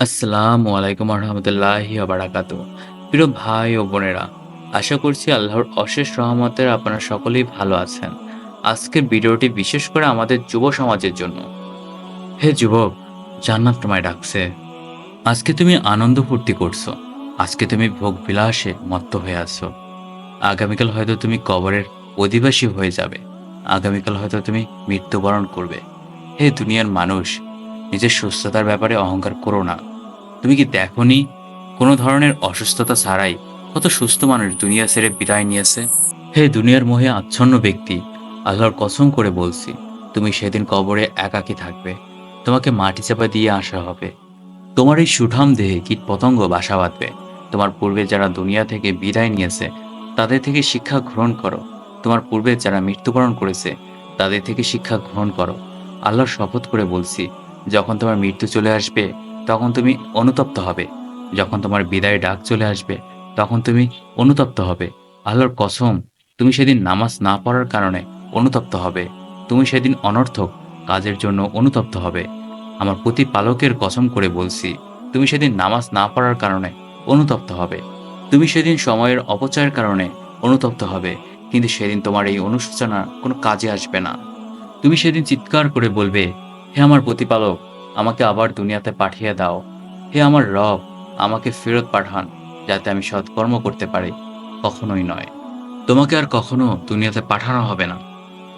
আসসালামু আলাইকুম রহমতুল্লাহি বারাকাতু প্রিয় ভাই ও বোনেরা, আশা করছি আল্লাহর অশেষ রহমতের আপনারা সকলেই ভালো আছেন। আজকের ভিডিওটি বিশেষ করে আমাদের যুব সমাজের জন্য। হে যুবক, জান্নাত তোমায় ডাকছে। আজকে তুমি আনন্দ ফুর্তি করছ। আজকে তুমি ভোগ বিলাসে মত্ত হয়ে আছো। আগামীকাল হয়তো তুমি কবরের অধিবাসী হয়ে যাবে। আগামীকাল হয়তো তুমি মৃত্যুবরণ করবে। হে দুনিয়ার মানুষ, নিজের সুস্থতার ব্যাপারে অহংকার করো না। তুমি কি দেখনি? কোনো ধরনের অসুস্থতা ছাড়াই কত সুস্থ মানুষ দুনিয়া ছেড়ে বিদায় নিয়েছে। হে দুনিয়ার মোহে আচ্ছন্ন ব্যক্তি, আল্লাহর কসম করে বলছি, তুমি সেদিন কবরে একাকী থাকবে। তোমাকে মাটি চাপা দিয়ে আসা হবে। তোমার এই সুঠাম দেহে কীট পতঙ্গ বাসা বাঁধবে। তোমার পূর্বে যারা দুনিয়া থেকে বিদায় নিয়েছে, তাদের থেকে শিক্ষা গ্রহণ করো। তোমার পূর্বে যারা মৃত্যুবরণ করেছে, তাদের থেকে শিক্ষা গ্রহণ করো। আল্লাহর শপথ করে বলছি, যখন তোমার মৃত্যু চলে আসবে তখন তুমি অনুতপ্ত হবে। যখন তোমার বিদায় ডাক চলে আসবে, তখন তুমি অনুতপ্ত হবে। আল্লাহর কসম, তুমি সেদিন নামাজ না পড়ার কারণে অনুতপ্ত হবে। তুমি সেদিন অনর্থক কাজের জন্য অনুতপ্ত হবে। আমার প্রতিপালকের কসম করে বলছি, তুমি সেদিন নামাজ না পড়ার কারণে অনুতপ্ত হবে। তুমি সেদিন সময়ের অপচয়ের কারণে অনুতপ্ত হবে, কিন্তু সেদিন তোমার এই অনুশোচনা কোনো কাজে আসবে না। তুমি সেদিন চিৎকার করে বলবে, হে আমার প্রতিপালক আমাকে আবার দুনিয়াতে পাঠিয়ে দাও। হে আমার রব, আমাকে ফেরত পাঠান, যাতে আমি সৎকর্ম করতে পারি। কখনোই নয়। তোমাকে আর কখনো দুনিয়াতে পাঠানো হবে না।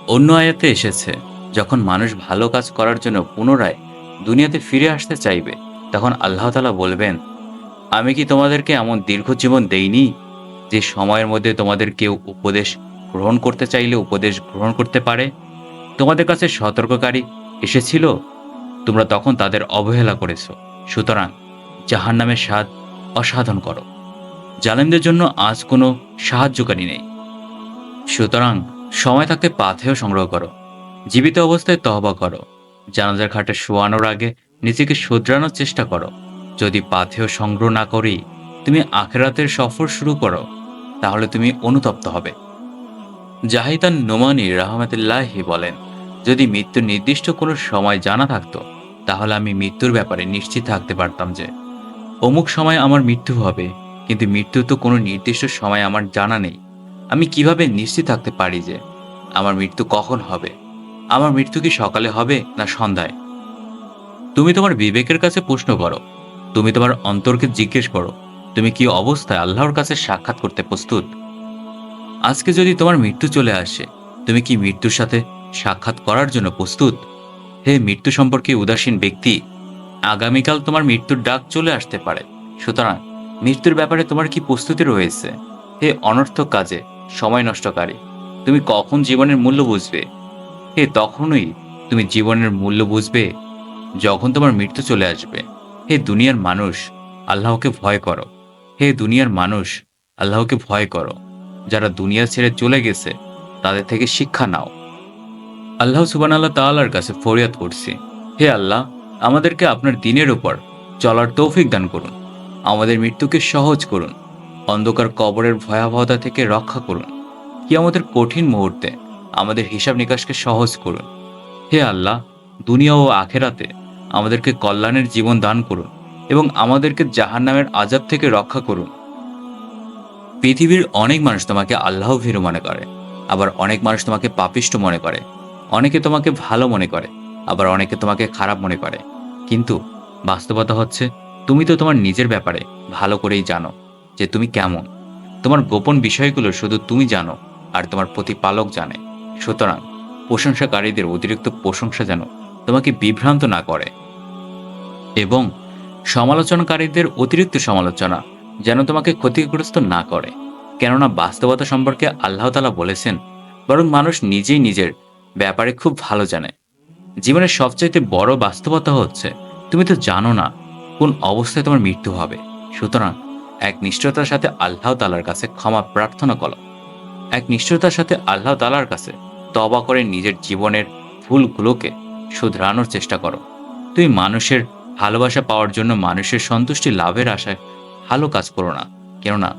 অন্য আয়াতে এসেছে, যখন মানুষ ভালো কাজ করার জন্য পুনরায় দুনিয়াতে ফিরে আসতে চাইবে, তখন আল্লাহ তালা বলবেন, আমি কি তোমাদেরকে এমন দীর্ঘ জীবন দেইনি, যে সময়ের মধ্যে তোমাদের কেউ উপদেশ গ্রহণ করতে চাইলে উপদেশ গ্রহণ করতে পারে? তোমাদের কাছে সতর্ককারী এসেছিল তোমরা তখন তাদের অবহেলা করেছ। সুতরাং জাহান নামের স্বাদ অসাধন করো। জালেমদের জন্য আজ কোনো সাহায্যকারী নেই। সুতরাং সময় থাকতে পাথেও সংগ্রহ করো। জীবিত অবস্থায় তহবা করো। জানাজার খাটে শোয়ানোর আগে নিজেকে শুধরানোর চেষ্টা করো। যদি পাথেও সংগ্রহ না করি, তুমি আখেরাতের সফর শুরু করো, তাহলে তুমি অনুতপ্ত হবে। জাহিদান নোমানি রহমতুল্লাহি বলেন যদি মৃত্যুর নির্দিষ্ট কোনো সময় জানা থাকতো, তাহলে আমি মৃত্যুর ব্যাপারে নিশ্চিত থাকতে পারতাম যে, অমুক সময় আমার মৃত্যু হবে, কিন্তু মৃত্যু তো কোনো নির্দিষ্ট সময় আমার জানা নেই। আমি কীভাবে নিশ্চিত থাকতে পারি যে, আমার মৃত্যু কখন হবে? আমার মৃত্যু কি সকালে হবে না সন্ধ্যায়? তুমি তোমার বিবেকের কাছে প্রশ্ন করো। তুমি তোমার অন্তরকে জিজ্ঞেস করো, তুমি কি অবস্থায় আল্লাহর কাছে সাক্ষাৎ করতে প্রস্তুত? আজকে যদি তোমার মৃত্যু চলে আসে, তুমি কি মৃত্যুর সাথে সাক্ষাৎ করার জন্য প্রস্তুত। হে মৃত্যু সম্পর্কে উদাসীন ব্যক্তি, আগামীকাল তোমার মৃত্যুর ডাক চলে আসতে পারে। সুতরাং মৃত্যুর ব্যাপারে তোমার কি প্রস্তুতি রয়েছে? হে অনর্থক কাজে, সময় নষ্টকারী, তুমি কখন জীবনের মূল্য বুঝবে? হে তখনই তুমি জীবনের মূল্য বুঝবে যখন তোমার মৃত্যু চলে আসবে। হে দুনিয়ার মানুষ, আল্লাহকে ভয় করো। হে দুনিয়ার মানুষ, আল্লাহকে ভয় করো। যারা দুনিয়া ছেড়ে চলে গেছে, তাদের থেকে শিক্ষা নাও। আল্লাহ সুবান আল্লাহ তাল্লার কাছে ফরিয়াদ করছি। হে আল্লাহ, আমাদেরকে আপনার দিনের উপর চলার তৌফিক দান করুন। আমাদের মৃত্যুকে সহজ করুন। অন্ধকার কবরের ভয়াবহতা থেকে রক্ষা করুন। কি আমাদের কঠিন মুহূর্তে আমাদের হিসাব নিকাশকে সহজ করুন। হে আল্লাহ, দুনিয়া ও আখেরাতে আমাদেরকে কল্যাণের জীবন দান করুন এবং আমাদেরকে জাহান নামের আজাব থেকে রক্ষা করুন। পৃথিবীর অনেক মানুষ তোমাকে আল্লাহ ভীরু মনে করে, আবার অনেক মানুষ তোমাকে পাপিষ্ট মনে করে। অনেকে তোমাকে ভালো মনে করে, আবার অনেকে তোমাকে খারাপ মনে করে। কিন্তু বাস্তবতা হচ্ছে, তুমি তো তোমার নিজের ব্যাপারে ভালো করেই জানো যে তুমি কেমন। তোমার গোপন বিষয়গুলো শুধু তুমি জানো আর তোমার প্রতিপালক জানে। সুতরাং প্রশংসাকারীদের অতিরিক্ত প্রশংসা যেন তোমাকে বিভ্রান্ত না করে। এবং সমালোচনাকারীদের অতিরিক্ত সমালোচনা যেন তোমাকে ক্ষতিগ্রস্ত না করে। কেননা বাস্তবতা সম্পর্কে আল্লাহতালা বলেছেন, বরং মানুষ নিজেই নিজের ব্যাপারে খুব ভালো জানে। জীবনের সবচাইতে বড় বাস্তবতা হচ্ছে, তুমি তো জানো না কোন অবস্থায় তোমার মৃত্যু হবে। সুতরাং এক নিশ্চয়তার সাথে আল্লাহ তালার কাছে ক্ষমা প্রার্থনা করো। এক নিশ্চয়তার সাথে আল্লাহ তালার কাছে তবা করে নিজের জীবনের ভুলগুলোকে শুধরানোর চেষ্টা করো। তুমি মানুষের ভালোবাসা পাওয়ার জন্য মানুষের সন্তুষ্টি লাভের আশায় ভালো কাজ করো না। কেননা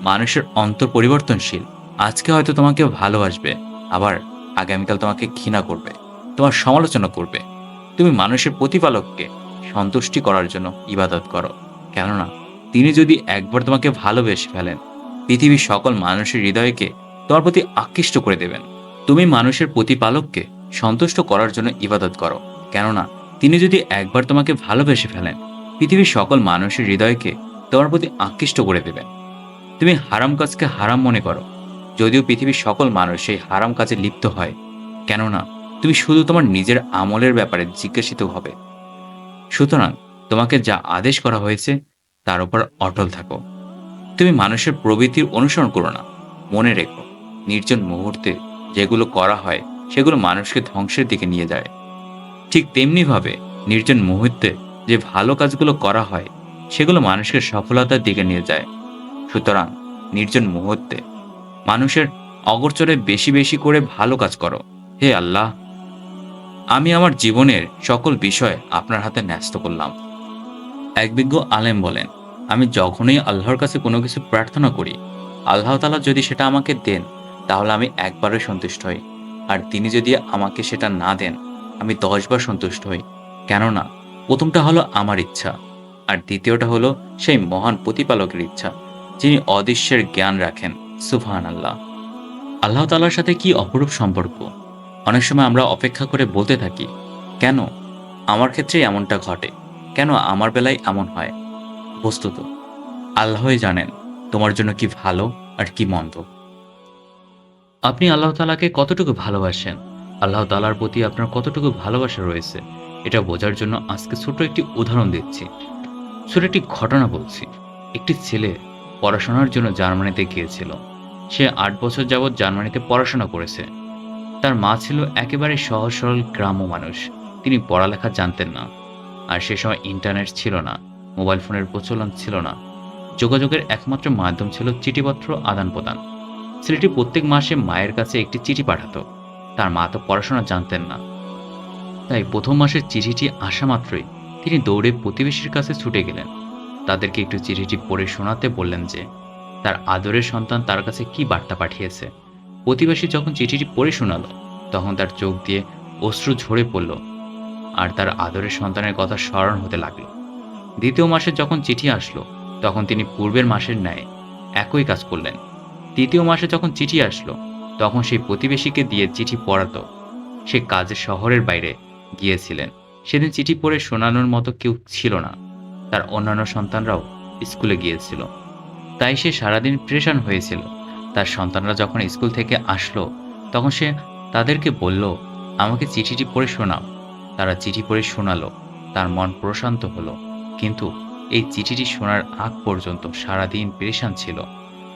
মানুষের অন্তর পরিবর্তনশীল। আজকে হয়তো তোমাকে ভালোবাসবে। আবার আগামীকাল তোমাকে ঘৃণা করবে, তোমার সমালোচনা করবে। তুমি মানুষের প্রতিপালককে সন্তুষ্টি করার জন্য ইবাদত করো। কেননা, তিনি যদি একবার তোমাকে ভালোবেসে ফেলেন, পৃথিবীর সকল মানুষের হৃদয়কে তোমার প্রতি আকৃষ্ট করে দেবেন। তুমি মানুষের প্রতিপালককে সন্তুষ্ট করার জন্য ইবাদত করো। কেননা, তিনি যদি একবার তোমাকে ভালোবেসে ফেলেন, পৃথিবীর সকল মানুষের হৃদয়কে তোমার প্রতি আকৃষ্ট করে দেবেন। তুমি হারাম কাজকে হারাম মনে করো। যদিও পৃথিবীর সকল মানুষ সেই হারাম কাজে লিপ্ত হয়, কেননা তুমি শুধু তোমার নিজের আমলের ব্যাপারে জিজ্ঞাসিত হবে। সুতরাং তোমাকে যা আদেশ করা হয়েছে, তার উপর অটল থাকো। তুমি মানুষের প্রবৃত্তির অনুসরণ করো না। মনে রেখো, নির্জন মুহূর্তে যেগুলো করা হয়, সেগুলো মানুষকে ধ্বংসের দিকে নিয়ে যায়। ঠিক তেমনিভাবে নির্জন মুহূর্তে যে ভালো কাজগুলো করা হয়, সেগুলো মানুষকে সফলতার দিকে নিয়ে যায়। সুতরাং নির্জন মুহূর্তে মানুষের অগরচরে বেশি বেশি করে ভালো কাজ করো। হে আল্লাহ, আমি আমার জীবনের সকল বিষয় আপনার হাতে ন্যস্ত করলাম। এক বিজ্ঞ আলেম বলেন, আমি যখনই আল্লাহর কাছে কোনো কিছু প্রার্থনা করি, আল্লাহ তালা যদি সেটা আমাকে দেন, তাহলে আমি একবারই সন্তুষ্ট হই। আর তিনি যদি আমাকে সেটা না দেন, আমি দশবার সন্তুষ্ট হই। কেননা, প্রথমটা হলো আমার ইচ্ছা, আর দ্বিতীয়টা হলো সেই মহান প্রতিপালকের ইচ্ছা, যিনি অদৃশ্যের জ্ঞান রাখেন। সুফহান আল্লাহ আল্লাহ তালার সাথে কি অপরূপ সম্পর্ক? অনেক সময় আমরা অপেক্ষা করে বলতে থাকি, কেন? আমার ক্ষেত্রে এমনটা ঘটে। কেন আমার বেলায় এমন হয়? বস্তুত, আল্লাহই জানেন তোমার জন্য কি ভালো আর কি মন্দ। আপনি আল্লাহ তালাকে কতটুকু ভালোবাসেন? আল্লাহ তালার প্রতি আপনার কতটুকু ভালোবাসা রয়েছে? এটা বোঝার জন্য আজকে ছোট একটি উদাহরণ দিচ্ছি। ছোট একটি ঘটনা বলছি। একটি ছেলে পড়াশোনার জন্য জার্মানিতে গিয়েছিল। সে আট বছর যাবৎ জার্মানিতে পড়াশোনা করেছে। তার মা ছিল একেবারে সহজ সরল গ্রাম্য মানুষ। তিনি পড়ালেখা জানতেন না। আর সে সময় ইন্টারনেট ছিল না, মোবাইল ফোনের প্রচলন ছিল না। যোগাযোগের একমাত্র মাধ্যম ছিল চিঠিপত্র আদান প্রদান ছেলেটি প্রত্যেক মাসে মায়ের কাছে একটি চিঠি পাঠাতো। তার মা তো পড়াশোনা জানতেন না। তাই প্রথম মাসের চিঠিটি আসা মাত্রই তিনি দৌড়ে প্রতিবেশীর কাছে ছুটে গেলেন। তাদেরকে একটু চিঠিটি পড়ে শোনাতে বললেন যে, তার আদরের সন্তান তার কাছে কি বার্তা পাঠিয়েছে? প্রতিবেশী যখন চিঠিটি পড়ে শোনালো, তখন তার চোখ দিয়ে অশ্রু ঝরে পড়ল আর তার আদরের সন্তানের কথা স্মরণ হতে লাগল। দ্বিতীয় মাসে যখন চিঠি আসলো, তখন তিনি পূর্বের মাসের ন্যায় একই কাজ করলেন। তৃতীয় মাসে যখন চিঠি আসলো, তখন সেই প্রতিবেশীকে দিয়ে চিঠি পড়াতো। সে কাজে শহরের বাইরে গিয়েছিলেন। সেদিন চিঠি পড়ে শোনানোর মতো কেউ ছিল না। তার অন্যান্য সন্তানরাও স্কুলে গিয়েছিল। তাই সে সারাদিন প্রেশান হয়েছিল। তার সন্তানরা যখন স্কুল থেকে আসলো, তখন সে তাদেরকে বলল, আমাকে চিঠিটি পড়ে শোনাও। তারা চিঠি পড়ে শোনালো। তার মন প্রশান্ত হলো। কিন্তু এই চিঠিটি শোনার আগ পর্যন্ত সারাদিন পেরেশান ছিল।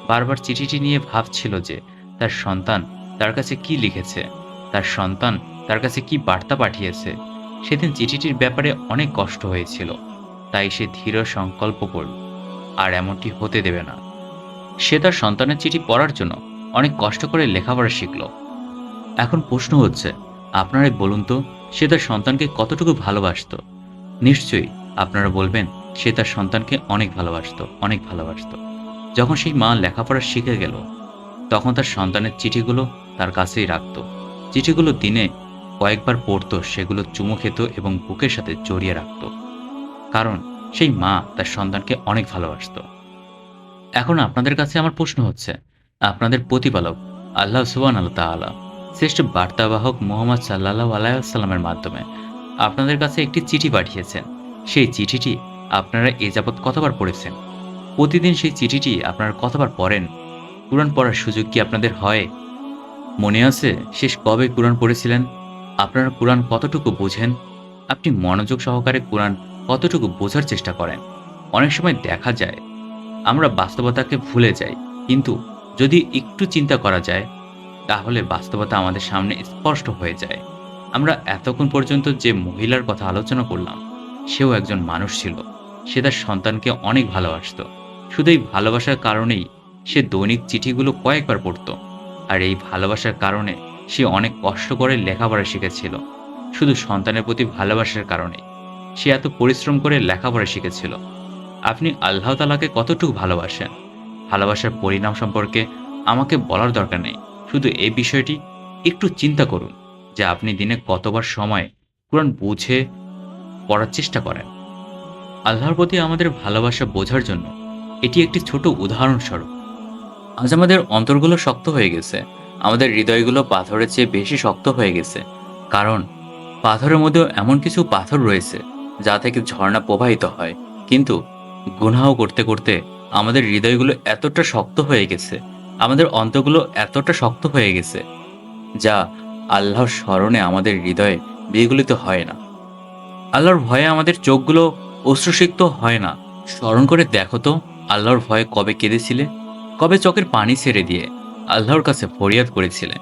বারবার চিঠিটি নিয়ে ভাবছিল যে তার সন্তান তার কাছে কি লিখেছে, তার সন্তান তার কাছে কি বার্তা পাঠিয়েছে। সেদিন চিঠিটির ব্যাপারে অনেক কষ্ট হয়েছিল। তাই সে ধীর সংকল্প করল, আর এমনটি হতে দেবে না। সে তার সন্তানের চিঠি পড়ার জন্য অনেক কষ্ট করে লেখাপড়া শিখল। এখন প্রশ্ন হচ্ছে আপনারাই বলুন তো, সে তার সন্তানকে কতটুকু ভালোবাসতো? নিশ্চয়ই আপনারা বলবেন, সে তার সন্তানকে অনেক ভালোবাসতো অনেক ভালোবাসতো। যখন সেই মা লেখাপড়া শিখে গেল, তখন তার সন্তানের চিঠিগুলো তার কাছেই রাখত। চিঠিগুলো দিনে কয়েকবার পড়তো, সেগুলো চুমু খেত এবং বুকের সাথে জড়িয়ে রাখত। কারণ সেই মা তার সন্তানকে অনেক ভালোবাসতো। এখন আপনাদের কাছে আমার প্রশ্ন হচ্ছে, আপনাদের প্রতিপালক আল্লাহ সুবান আল্লাহ তাআলা, শ্রেষ্ঠ বার্তাবাহক মোহাম্মদ সাল্লাহ আলাইসাল্লামের মাধ্যমে আপনাদের কাছে একটি চিঠি পাঠিয়েছেন। সেই চিঠিটি আপনারা এ যাবৎ কতবার পড়েছেন? প্রতিদিন সেই চিঠিটি আপনারা কতবার পড়েন? কোরআন পড়ার সুযোগ কি আপনাদের হয়? মনে আছে শেষ কবে কোরআন পড়েছিলেন? আপনারা কোরআন কতটুকু বোঝেন? আপনি মনোযোগ সহকারে কোরআন কতটুকু বোঝার চেষ্টা করেন? অনেক সময় দেখা যায়, আমরা বাস্তবতাকে ভুলে যাই। কিন্তু যদি একটু চিন্তা করা যায়, তাহলে বাস্তবতা আমাদের সামনে স্পষ্ট হয়ে যায়। আমরা এতক্ষণ পর্যন্ত যে মহিলার কথা আলোচনা করলাম, সেও একজন মানুষ ছিল। সে তার সন্তানকে অনেক ভালোবাসত। শুধু এই ভালোবাসার কারণেই সে দৈনিক চিঠিগুলো কয়েকবার পড়ত। আর এই ভালোবাসার কারণে সে অনেক কষ্ট করে লেখাপড়া শিখেছিল। শুধু সন্তানের প্রতি ভালোবাসার কারণে সে এত পরিশ্রম করে লেখাপড়া শিখেছিল। আপনি আল্লাহ তালাকে কতটুকু ভালোবাসেন? ভালোবাসার পরিণাম সম্পর্কে আমাকে বলার দরকার নেই। শুধু এই বিষয়টি একটু চিন্তা করুন যে আপনি দিনে কতবার সময় কোরআন বুঝে পড়ার চেষ্টা করেন। আল্লাহর প্রতি আমাদের ভালোবাসা বোঝার জন্য এটি একটি ছোট উদাহরণস্বরূপ। আজ আমাদের অন্তরগুলো শক্ত হয়ে গেছে। আমাদের হৃদয়গুলো পাথরের চেয়ে বেশি শক্ত হয়ে গেছে। কারণ পাথরের মধ্যেও এমন কিছু পাথর রয়েছে যা থেকে ঝর্ণা প্রবাহিত হয়। কিন্তু গুনাহ করতে করতে আমাদের হৃদয়গুলো এতটা শক্ত হয়ে গেছে, আমাদের অন্তগুলো এতটা শক্ত হয়ে গেছে, যা আল্লাহর স্মরণে আমাদের হৃদয়ে বিগলিত হয় না। আল্লাহর ভয়ে আমাদের চোখগুলো অশ্রুসিক্ত হয় না। স্মরণ করে দেখো তো, আল্লাহর ভয়ে কবে কেঁদেছিলে? কবে চোখের পানি ছেড়ে দিয়ে আল্লাহর কাছে ফরিয়াদ করেছিলে?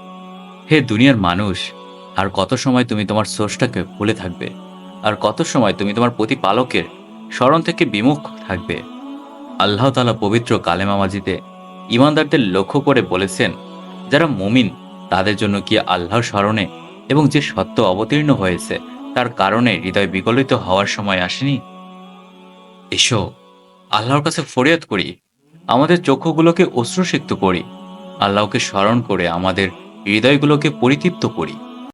হে দুনিয়ার মানুষ, আর কত সময় তুমি তোমার স্রষ্টাকে ভুলে থাকবে? আর কত সময় তুমি তোমার প্রতিপালকের স্মরণ থেকে বিমুখ থাকবে? আল্লাহ তালা পবিত্র কালেমা মাজিদে ইমানদারদের লক্ষ্য করে বলেছেন, যারা মুমিন, তাদের জন্য কি আল্লাহর স্মরণে এবং যে সত্য অবতীর্ণ হয়েছে, তার কারণে হৃদয় বিগলিত হওয়ার সময় আসেনি? এসো, আল্লাহর কাছে ফরিয়াদ করি, আমাদের চক্ষুগুলোকে অশ্রুসিক্ত করি, আল্লাহকে স্মরণ করে আমাদের হৃদয়গুলোকে পরিতৃপ্ত করি।